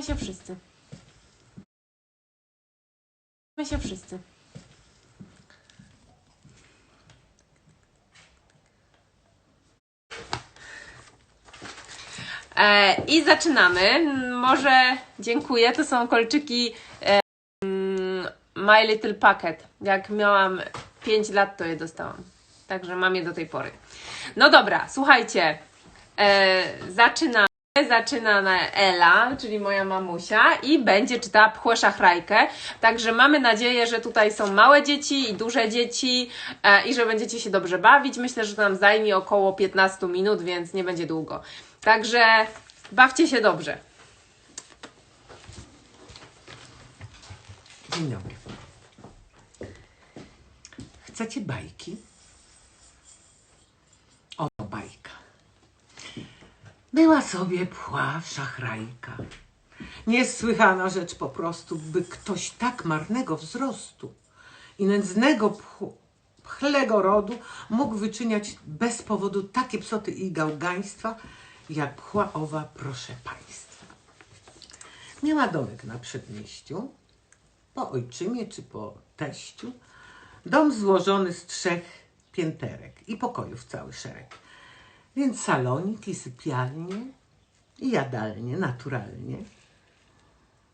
My się wszyscy. My się wszyscy. E, I zaczynamy. Może dziękuję. To są kolczyki My Little Packet. Jak miałam 5 lat, to je dostałam. Także mam je do tej pory. No dobra, słuchajcie. E, zaczynamy. Zaczyna na Ela, czyli moja mamusia, i będzie czytała pchłę szachrajkę. Także mamy nadzieję, że tutaj są małe dzieci i duże dzieci e, i że będziecie się dobrze bawić. Myślę, że to nam zajmie około 15 minut, więc nie będzie długo. Także bawcie się dobrze. Dzień dobry. Chcecie bajki? Oto bajka. Była sobie pchła szachrajka. Niesłychana rzecz po prostu, by ktoś tak marnego wzrostu i nędznego pchlego rodu mógł wyczyniać bez powodu takie psoty i gałgaństwa, jak pchła owa, proszę państwa. Miała domek na przedmieściu, po ojczymie czy po teściu, dom złożony z trzech pięterek i pokojów cały szereg. Więc salonik i sypialnie i jadalnie naturalnie.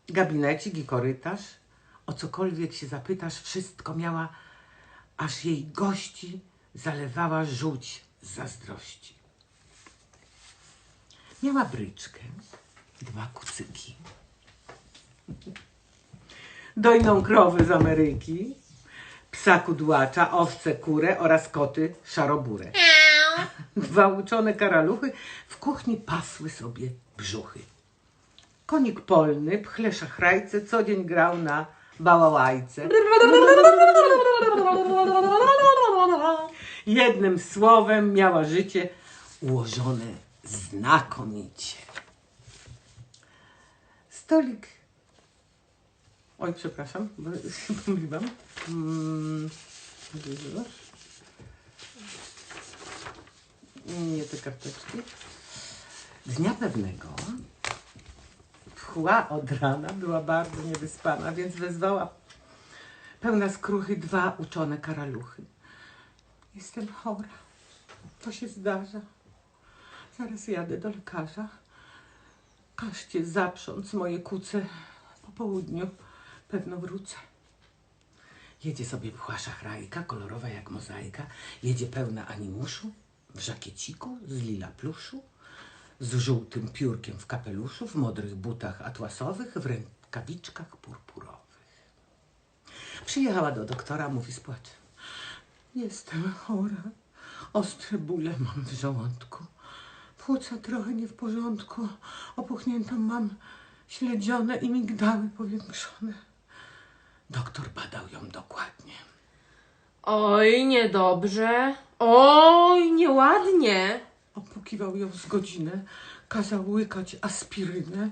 Gabinecik i korytarz, o cokolwiek się zapytasz, wszystko miała, aż jej gości zalewała żółć z zazdrości. Miała bryczkę, dwa kucyki, dojną krowę z Ameryki, psa kudłacza, owce kurę oraz koty szaroburę. Dwa uczone karaluchy w kuchni pasły sobie brzuchy. Konik polny, pchle szachrajce, co dzień grał na bałałajce. Jednym słowem miała życie ułożone znakomicie. Stolik Oj, przepraszam, bo pomyliłam. Mm, już. Nie te karteczki. Dnia pewnego pchła od rana była bardzo niewyspana, więc wezwała pełna skruchy dwa uczone karaluchy. Jestem chora. To się zdarza. Zaraz jadę do lekarza. Każcie zaprząc moje kuce po południu. Pewno wrócę. Jedzie sobie pchła szachrajka, kolorowa jak mozaika. Jedzie pełna animuszu, w żakieciku z lila pluszu, z żółtym piórkiem w kapeluszu, w modrych butach atłasowych, w rękawiczkach purpurowych. Przyjechała do doktora, mówi z płaczem. Jestem chora. Ostre bóle mam w żołądku. Płuca trochę nie w porządku. Opuchniętą mam śledzione i migdały powiększone. Doktor badał ją dokładnie. Oj, niedobrze. Oj, nieładnie. Opukiwał ją z godzinę, kazał łykać aspirynę,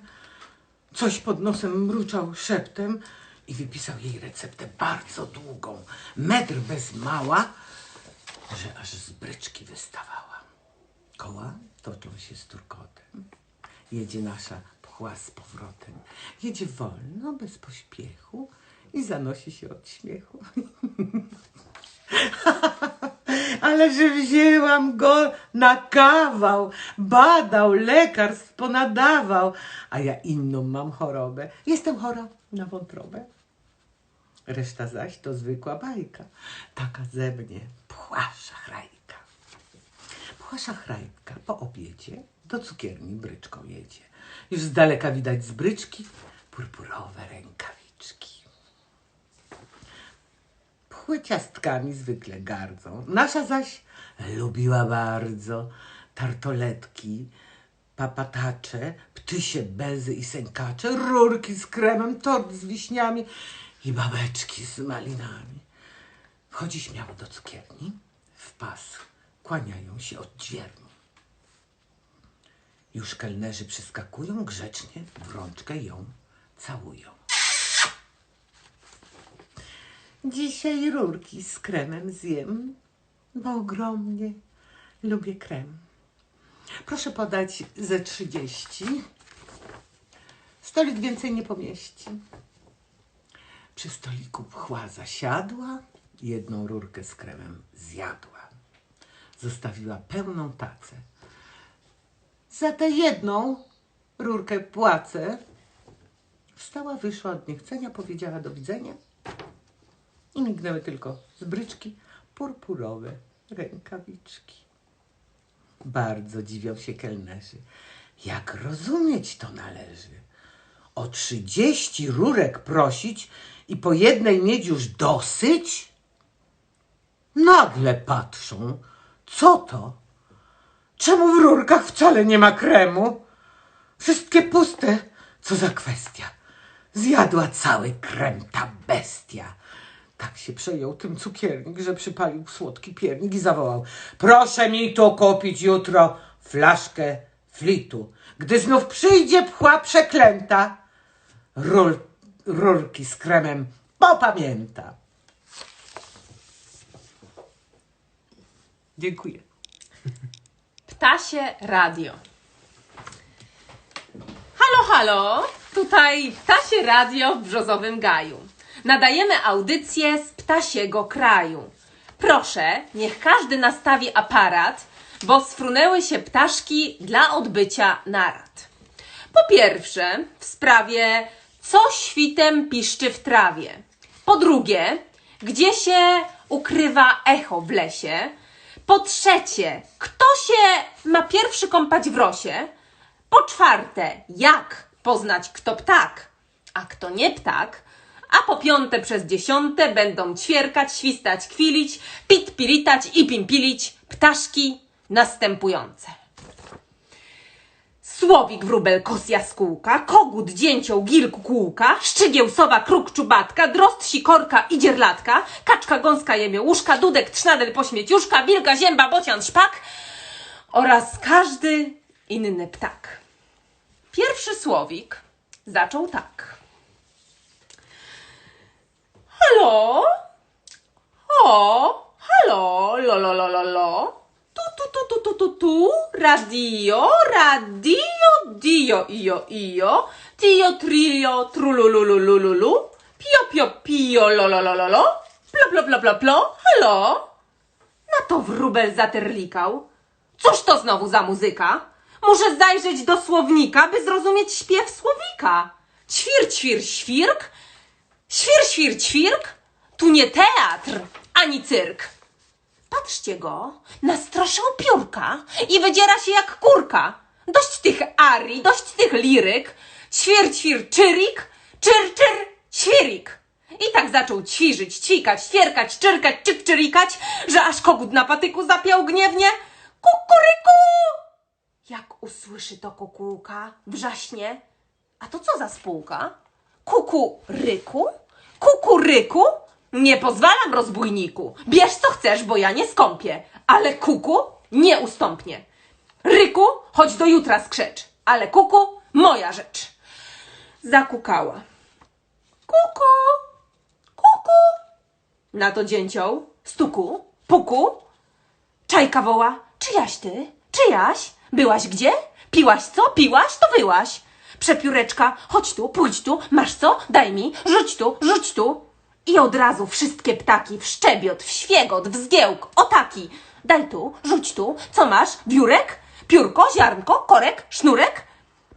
coś pod nosem mruczał szeptem i wypisał jej receptę bardzo długą, metr bez mała, że aż z bryczki wystawała. Koła toczą się z turkotem. Jedzie nasza pchła z powrotem. Jedzie wolno, bez pośpiechu i zanosi się od śmiechu. Ale że wzięłam go na kawał, badał, lekarstw ponadawał, a ja inną mam chorobę. Jestem chora na wątrobę. Reszta zaś to zwykła bajka, taka ze mnie pchła szachrajka. Pchła szachrajka po obiedzie do cukierni bryczką jedzie. Już z daleka widać z bryczki purpurowe rękawiczki. Pchły ciastkami zwykle gardzą. Nasza zaś lubiła bardzo tartoletki, papatacze, ptysie bezy i sękacze, rurki z kremem, tort z wiśniami i babeczki z malinami. Wchodzi śmiało do cukierni, w pas kłaniają się odźwierni. Już kelnerzy przyskakują, grzecznie w rączkę ją całują. Dzisiaj rurki z kremem zjem, bo ogromnie lubię krem. Proszę podać ze 30. Z Stolik więcej nie pomieści. Przy stoliku pchła zasiadła, jedną rurkę z kremem zjadła. Zostawiła pełną tacę. Za tę jedną rurkę płacę. Wstała, wyszła od niechcenia, powiedziała do widzenia i mignęły tylko z bryczki purpurowe rękawiczki. Bardzo dziwią się kelnerzy. Jak rozumieć to należy? O trzydzieści rurek prosić i po jednej mieć już dosyć? Nagle patrzą, co to? Czemu w rurkach wcale nie ma kremu? Wszystkie puste. Co za kwestia? Zjadła cały krem ta bestia. Tak się przejął tym cukiernik, że przypalił słodki piernik i zawołał. Proszę mi tu kupić jutro flaszkę flitu. Gdy znów przyjdzie pchła przeklęta, rur, rurki z kremem popamięta. Dziękuję. Ptasie Radio. Halo, halo! Tutaj Ptasie Radio w Brzozowym Gaju. Nadajemy audycję z ptasiego kraju. Proszę, niech każdy nastawi aparat, bo sfrunęły się ptaszki dla odbycia narad. Po pierwsze, w sprawie co świtem piszczy w trawie. Po drugie, gdzie się ukrywa echo w lesie. Po trzecie, kto się ma pierwszy kąpać w rosie. Po czwarte, jak poznać kto ptak, a kto nie ptak. A po piąte przez dziesiąte będą ćwierkać, świstać, kwilić, pit pilitać i pimpilić ptaszki następujące. Słowik, wróbel, kos, jaskółka, kogut, dzięcioł, gil, kukułka, szczygieł, sowa, kruk, czubatka, drozd, sikorka i dzierlatka, kaczka, gąska, jemiołuszka, dudek, trznadel, pośmieciuszka, wilka, zięba, bocian, szpak oraz każdy inny ptak. Pierwszy słowik zaczął tak. Halo? O, halo, lo, lo, lo, lo, lo. Tu, tu, tu, tu, tu, tu, tu, radio, radio, dio, io, io, tio, trio, trulululululu, pio, pio, pio, lo, lo, lo, lo, lo, plo, plo, plo, plo, plo, halo? Na to wróbel zaterlikał. Cóż to znowu za muzyka? Muszę zajrzeć do słownika, by zrozumieć śpiew słowika. Ćwir, ćwir, świrk, Świr, świr, ćwirk? Tu nie teatr, ani cyrk. Patrzcie go, nastraszył piórka i wydziera się jak kurka. Dość tych arii, dość tych liryk. Ćwir, ćwir, czyrik, czyr, czyr, ćwirik. I tak zaczął ćwiżyć, ćwikać, ćwierkać, czyrkać, czyk, czyrikać, że aż kogut na patyku zapiał gniewnie. Kukuryku! Jak usłyszy to kukułka, wrzaśnie. A to co za spółka? Kukuryku? Kukuryku? Nie pozwalam, rozbójniku. Bierz co chcesz, bo ja nie skąpię. Ale kuku nie ustąpnie. Ryku, chodź do jutra skrzecz. Ale kuku, moja rzecz. Zakukała. Kuku, kuku. Na to dzięcioł, stuku, puku. Czajka woła, czyjaś ty? Czyjaś? Byłaś gdzie? Piłaś co? Piłaś? To wyłaś. Przepióreczka, chodź tu, pójdź tu, masz co? Daj mi, rzuć tu, rzuć tu. I od razu wszystkie ptaki w szczebiot, w świegot, w zgiełk, taki. Daj tu, rzuć tu, co masz? Wiórek? Piórko, ziarnko, korek, sznurek?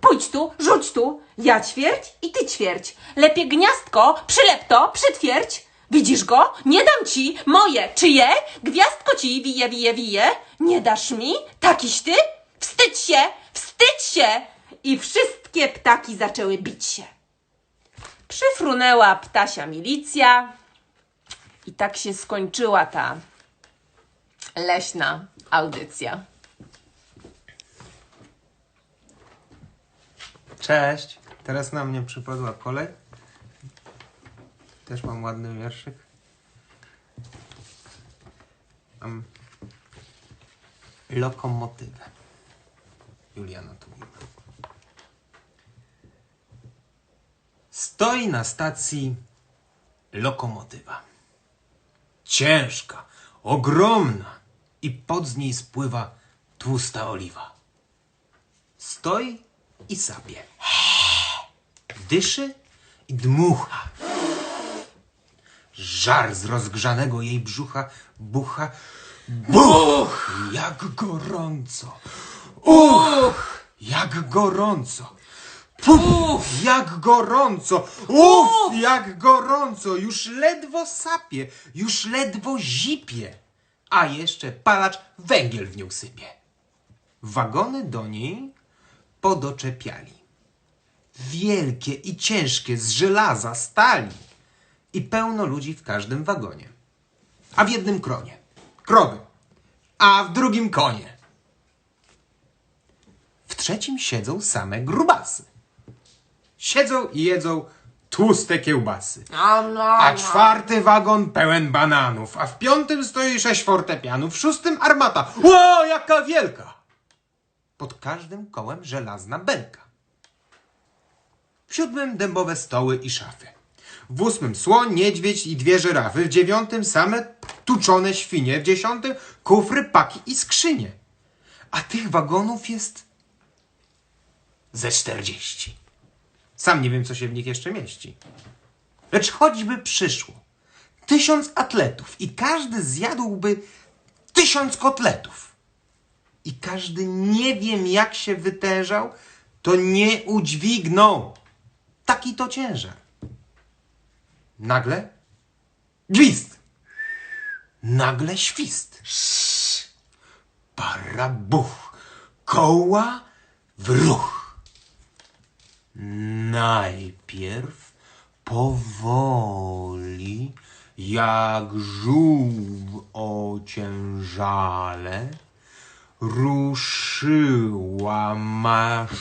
Pójdź tu, rzuć tu, ja ćwierć i ty ćwierć. Lepiej gniazdko, przylep to, przytwierdź. Widzisz go? Nie dam ci moje, czyje? Gwiazdko ci wije, wije, wije. Nie dasz mi? Takiś ty? Wstydź się, wstydź się! I wszystkie ptaki zaczęły bić się. Przyfrunęła ptasia milicja i tak się skończyła ta leśna audycja. Cześć. Teraz na mnie przypadła kolej. Też mam ładny wierszyk. Mam lokomotywę. Juliana Tuwima. Stoi na stacji lokomotywa. Ciężka, ogromna i pod z niej spływa tłusta oliwa. Stoi i sapie. dyszy i dmucha. Żar z rozgrzanego jej brzucha bucha. Buch! Jak gorąco! Uch! Jak gorąco! Puf! Jak gorąco! Uff! Jak gorąco! Już ledwo sapie, już ledwo zipie. A jeszcze palacz węgiel w nią sypie. Wagony do niej podoczepiali. Wielkie i ciężkie z żelaza stali. I pełno ludzi w każdym wagonie. A w jednym kronie krowy, a w drugim konie. W trzecim siedzą same grubasy. Siedzą i jedzą tłuste kiełbasy. A czwarty wagon pełen bananów, a w piątym stoi sześć fortepianów, w szóstym armata. Ło, jaka wielka! Pod każdym kołem żelazna belka. W siódmym dębowe stoły i szafy. W ósmym słoń, niedźwiedź i dwie żyrafy. W dziewiątym same tuczone świnie. W dziesiątym kufry, paki i skrzynie. A tych wagonów jest ze czterdzieści. Sam nie wiem, co się w nich jeszcze mieści. Lecz choćby przyszło tysiąc atletów i każdy zjadłby tysiąc kotletów i każdy nie wiem jak się wytężał, to nie udźwignął. Taki to ciężar. Nagle gwizd. Nagle świst. Parabuch. Koła w ruch. Najpierw powoli, jak żółw ociężale, ruszyła maszyna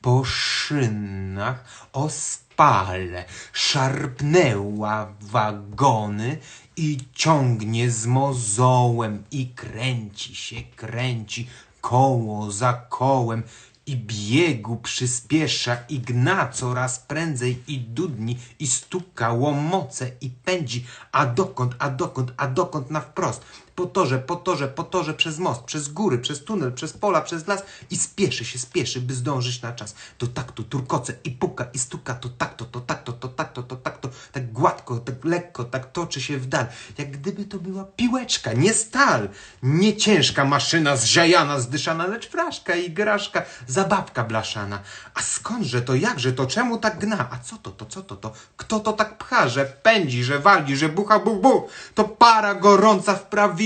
po szynach ospale, szarpnęła wagony i ciągnie z mozołem i kręci się, kręci koło za kołem i biegu przyspiesza i gna coraz prędzej i dudni i stuka łomoce i pędzi, a dokąd, a dokąd, a dokąd na wprost. Po torze, po torze, po torze, przez most, przez góry, przez tunel, przez pola, przez las i spieszy się, spieszy, by zdążyć na czas. To tak to turkoce i puka i stuka, to tak to, to tak to, to tak to, to tak to, tak gładko, tak lekko, tak toczy się w dal. Jak gdyby to była piłeczka, nie stal, nie ciężka maszyna zżajana, zdyszana, lecz fraszka i graszka, zabawka blaszana. A skądże to, jakże to, czemu tak gna? A co to, to, co to, to? Kto to tak pcha, że pędzi, że wali, że bucha, buch, buch? To para gorąca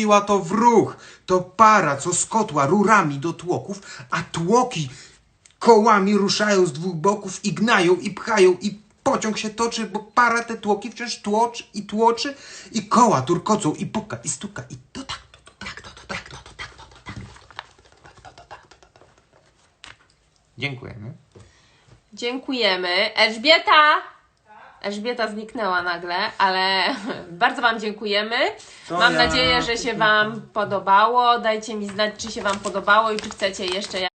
wprawiła to w ruch. To para, co z kotła rurami do tłoków, a tłoki kołami ruszają z dwóch boków i gnają i pchają i pociąg się toczy, bo para te tłoki wciąż tłoczy i tłoczy i koła turkocą i puka i stuka i to tak, to, to tak, to, to tak, to, to tak, to, to tak, to, to tak, to, to tak, to tak. Dziękujemy. Dziękujemy. Elżbieta! Elżbieta zniknęła nagle, ale bardzo Wam dziękujemy. To Mam ja. nadzieję, że się Wam podobało. Dajcie mi znać, czy się Wam podobało i czy chcecie jeszcze